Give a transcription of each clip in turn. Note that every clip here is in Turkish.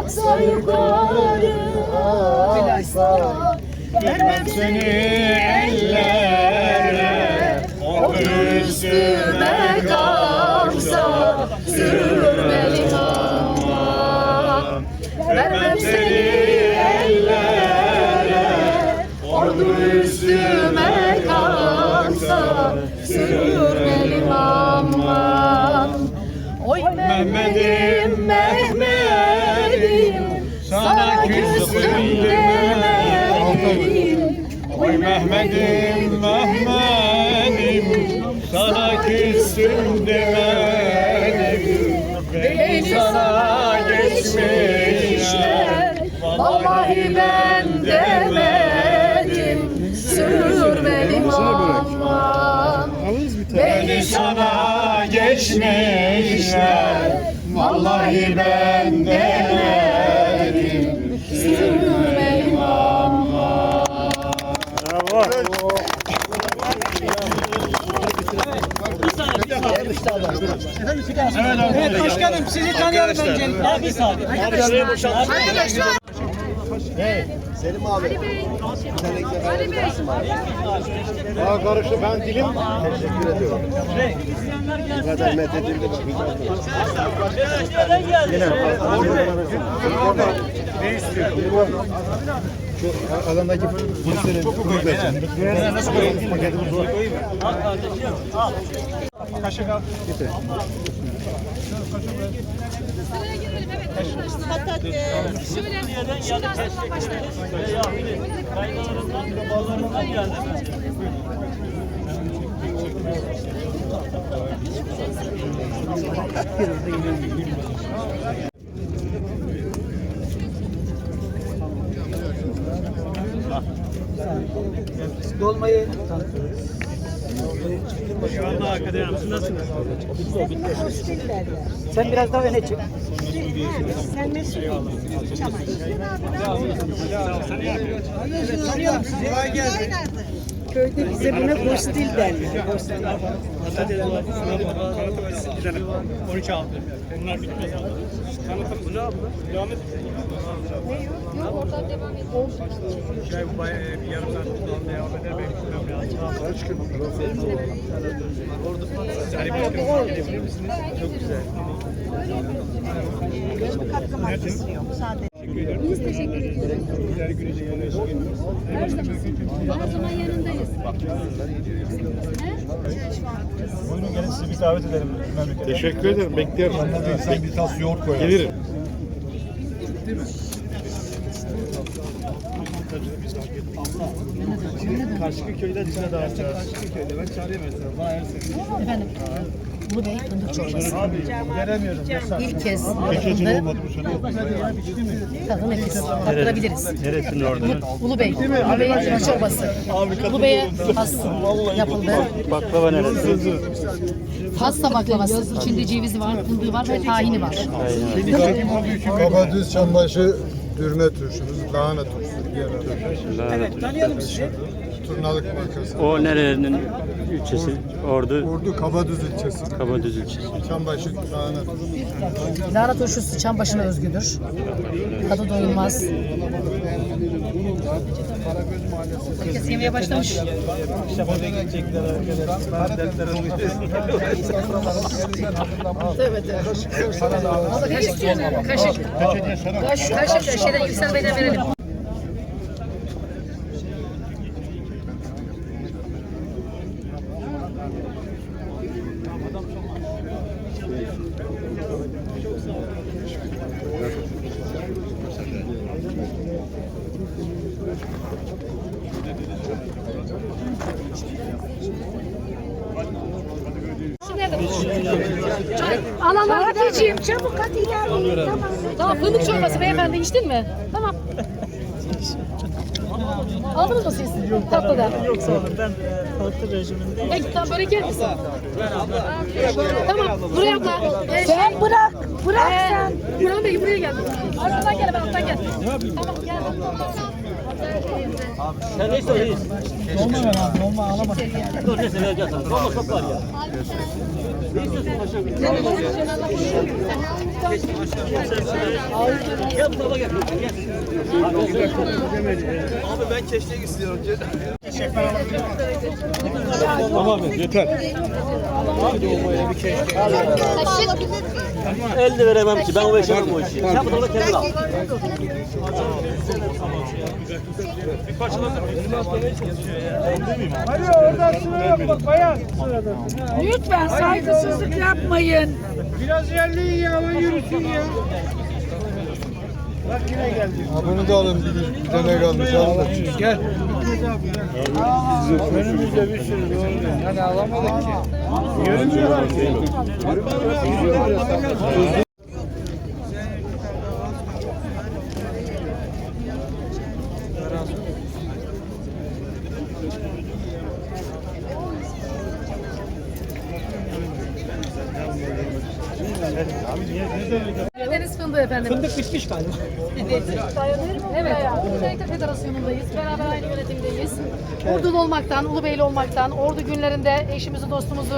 Aksa yukarı aksa Vermem Seni ellere o üstüme Sana küstüm demedim. Oy Mehmet'im Mehmet'im. Sana küstüm demedim. Beni sana geçmişler. Vallahi ben demedim. Sürmelim aman Beni sana geçmişler. Vallahi ben demedim Evet başkanım sizi tanıyorum öncelikle. Bir saniye. Daha karıştı ben dilim Teşekkür ediyorum Bu kadar methedildi Yine Ne istiyor? Şu alandaki grup verin. Nasıl koyayım? Paketimiz var. Kaşık al. Getir. Fakat e, şöyle şuradan sonra başlayalım. Dolmayı tanıtıyoruz. Sen biraz daha öne çık. Köyde bize buna postil derler. 13 aldı. Bunlar bitmez aldı. Tanıtım bunu abla. Devam et. Oradan devam ediyoruz. Şey bu bir yarım saat falan devam eder. Beklemem lazım. Kaç gün? Orada Ali Başkanım gidebilir misiniz? Çok güzel. Biz teşekkür ediyoruz. Güzel. Her zaman. Yanındayız. Teşekkür ederim. Beklerim. Anladıysan bir tas yoğurt koyar. Gelirim. Karşı köyde dışına dağıtacağız. Karşı köyde ben çağırayım mesela. Bana her sene. Efendim. Ulu Bey fındık çorbası. Abi veremiyorum. İlk kez Geçen yapıldı. olmadı bu sene. Tadı nefis. Tattırabiliriz. Neresinin orada? Ulu Bey. Ulu Bey'in fındık çorbası. Ulu Bey'e has yapıldı. Baklava neresi? Pasta baklavası. İçinde cevizi var, fındığı var ve tahini var. Kabadüz çambaşı dürme turşumuz, lahana turşusu diğer adı. Tanıyalım sizi. Turnalık markası. O nerenin ilçesi? Ordu Ordu Kabadüz ilçesi. Kabadüz ilçesi. Çambaşı lahana turşusu. Lahana turşusu çam başına özgüdür. Tadı doyulmaz. Herkes yemeye başlamış. İşte oraya gidecekler arkadaşlar. Dertler oluyor. Evet, evet. Kaşık Kaşık. Kaşık. Kaşık. Şeyden Yüksel Bey'den verelim. Gideceğim. Çabuk hadi ilerleyin. Tamam. Tamam fındık çorbası beyefendi içtin mi? Tamam. Aldınız mı siz? Tatlıda. Yok sağ olun ben e, farklı rejimindeyim. Peki tamam börek yer misin? Tamam. Buraya abla. Ee, Sen bırak, bırak Ee, sen. Burhan Bey buraya gel. Arkadan gel, ben alttan gel. Tamam gel. Sen neyse reis. Dolma ver abi dolma alamadım. Dur neyse vereceğiz sana. Dolma çok var ya. Abi ben keşkek istiyorum. El de veremem ki ben o yaşamam o işi. Sen bunu da kendin al. Lütfen saygısızlık yapmayın. Ha, bunu da alın bir, bir tane kalmış alın da. Gel. Önümüzde bir sürü doğru. Yani alamadık ki. Görünmüyorlar ki. Deniz fındığı efendim. Fındık bitmiş galiba. Evet, Ordu Renkli Federasyonu'ndayız. Beraber aynı yönetimdeyiz. Ordulu olmaktan, Ulubeyli olmaktan, ordu günlerinde eşimizi, dostumuzu,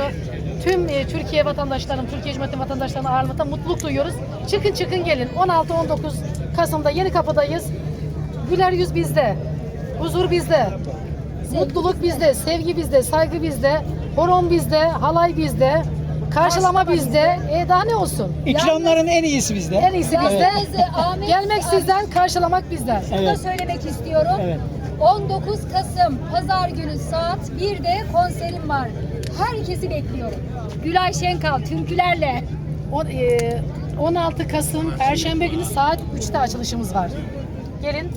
tüm e, Türkiye vatandaşlarının, Türkiye Cumhuriyeti vatandaşlarını ağırlamaktan mutluluk duyuyoruz. Çıkın çıkın gelin. 16-19 Kasım'da Yeni Kapı'dayız. Güler yüz bizde. Huzur bizde. Mutluluk bizde, sevgi bizde, saygı bizde, horon bizde, halay bizde, karşılama bizde. E daha ne olsun? İkramların en iyisi bizde. En iyisi bizde. Ahmet, Gelmek sizden, karşılamak bizden. Şunu da söylemek istiyorum. Evet. 19 Kasım Pazar günü saat 1'de konserim var. Herkesi bekliyorum. Gülay Şenkal türkülerle. On- e, 16 Kasım Perşembe günü saat 3'te açılışımız var. Gelin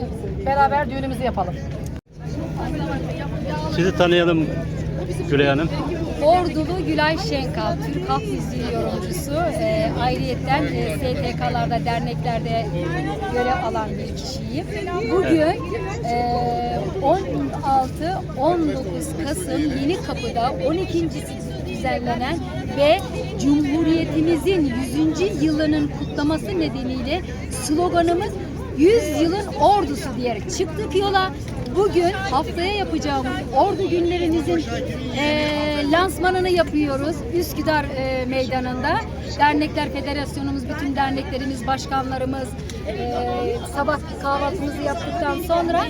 beraber düğünümüzü yapalım. Sizi tanıyalım Gülay Hanım. Ordulu Gülay Şenkal, Türk Halk Müziği yorumcusu. E, ayrıyetten e, STK'larda, derneklerde görev alan bir kişiyim. Bugün e, 16-19 Kasım Yeni Kapı'da 12. düzenlenen ve Cumhuriyetimizin 100. yılının kutlaması nedeniyle sloganımız 100 yılın ordusu diyerek çıktık yola. Bugün haftaya yapacağımız ordu günlerimizin eee, lansmanını yapıyoruz Üsküdar eee, meydanında. Dernekler Federasyonumuz, bütün derneklerimiz, başkanlarımız eee, sabah kahvaltımızı yaptıktan sonra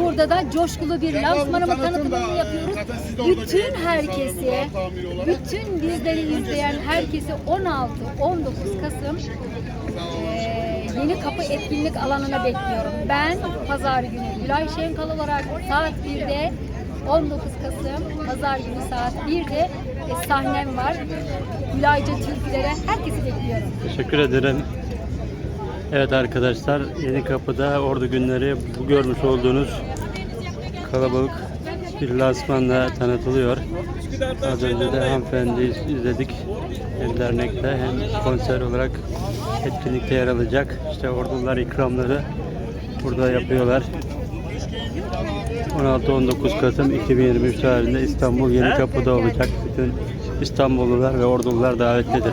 burada da coşkulu bir lansmanımı tanıtımını yapıyoruz. Bütün herkese, bütün bizleri izleyen herkese 16-19 Kasım ee, Yeni Kapı etkinlik alanına bekliyorum. Ben pazar günü Gülay Şenkal olarak saat 1'de 19 Kasım pazar günü saat 1'de e, sahnem var. Gülayca türkülere herkesi bekliyorum. Teşekkür ederim. Evet arkadaşlar Yeni Kapı'da Ordu Günleri bu görmüş olduğunuz kalabalık bir lansmanla tanıtılıyor. Az önce de hanımefendi izledik. Hem dernekte hem konser olarak etkinlikte yer alacak. İşte ordular ikramları burada yapıyorlar. 16-19 Kasım 2023 tarihinde İstanbul Yeni Kapı'da olacak. Bütün İstanbullular ve ordular davetlidir.